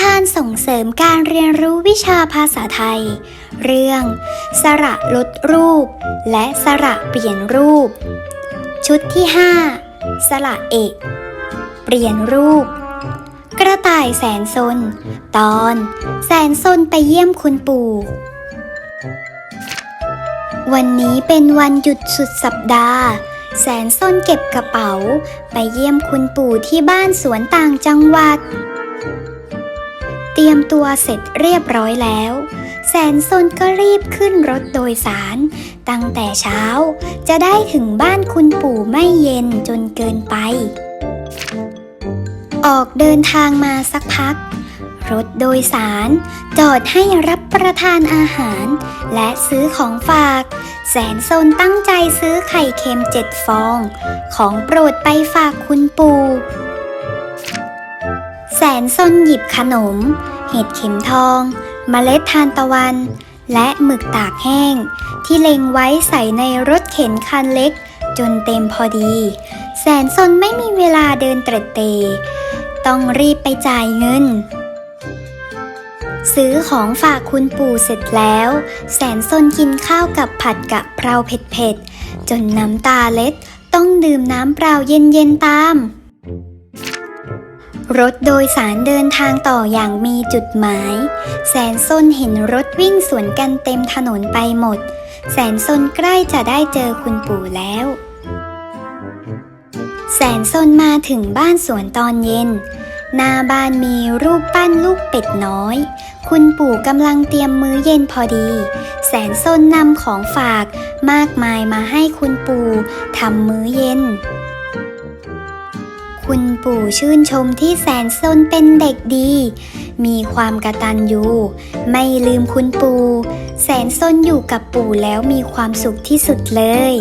ทานส่งเสริมการเรียนรู้วิชาภาษาไทย เรื่อง สระลดรูป และสระเปลี่ยนรูป ชุดที่ 5 สระเอก เปลี่ยนรูป กระต่ายแสนซน ตอน แสนซนไปเยี่ยมคุณปู่ วันนี้เป็นวันหยุดสุดสัปดาห์แสนซนเก็บกระเป๋า ไปเยี่ยมคุณปู่ที่บ้านสวนต่างจังหวัด เตรียมตัวเสร็จเรียบร้อยแล้ว แสนซนก็รีบขึ้นรถโดยสาร ตั้งแต่เช้า จะได้ถึงบ้านคุณปู่ไม่เย็นจนเกินไป ออกเดินทางมาสักพัก รถโดยสาร จอดให้รับประทานอาหาร และซื้อของฝาก แสนโซนตั้งใจซื้อไข่เค็มเจ็ดฟอง ของโปรดไปฝากคุณปู่ แสนซนหยิบขนม เห็ดเข็มทองเมล็ดทานตะวัน และหมึกตากแห้ง ที่เล็งไว้ใส่ในรถเข็นคันเล็ก จนเต็มพอดี แสนซนไม่มีเวลาเดินเตร็ดเต ต้องรีบไปจ่ายเงิน ซื้อของฝากคุณปู่เสร็จแล้ว แสนซนกินข้าวกับผัดกะเพราเผ็ดๆจนน้ำตาเล็ดต้องดื่มน้ำเปล่าเย็นๆตาม รถโดยสารเดินทางต่ออย่างมีจุดหมาย แสนซนเห็นรถวิ่งสวนกันเต็มถนนไปหมด แสนซนใกล้จะได้เจอคุณปู่แล้ว แสนซนมาถึงบ้านสวนตอนเย็น หน้าบ้านมีรูปปั้นลูกเป็ดน้อย คุณปู่กำลังเตรียมมื้อเย็นพอดี แสนซนนำของฝากมากมายมาให้คุณปู่ทำมื้อเย็น คุณปู่ชื่นชมที่แสนซนเป็นเด็กดี มีความกระตันยูไม่ลืมคุณปู่ แสนซนอยู่กับปู่แล้วมีความสุขที่สุดเลย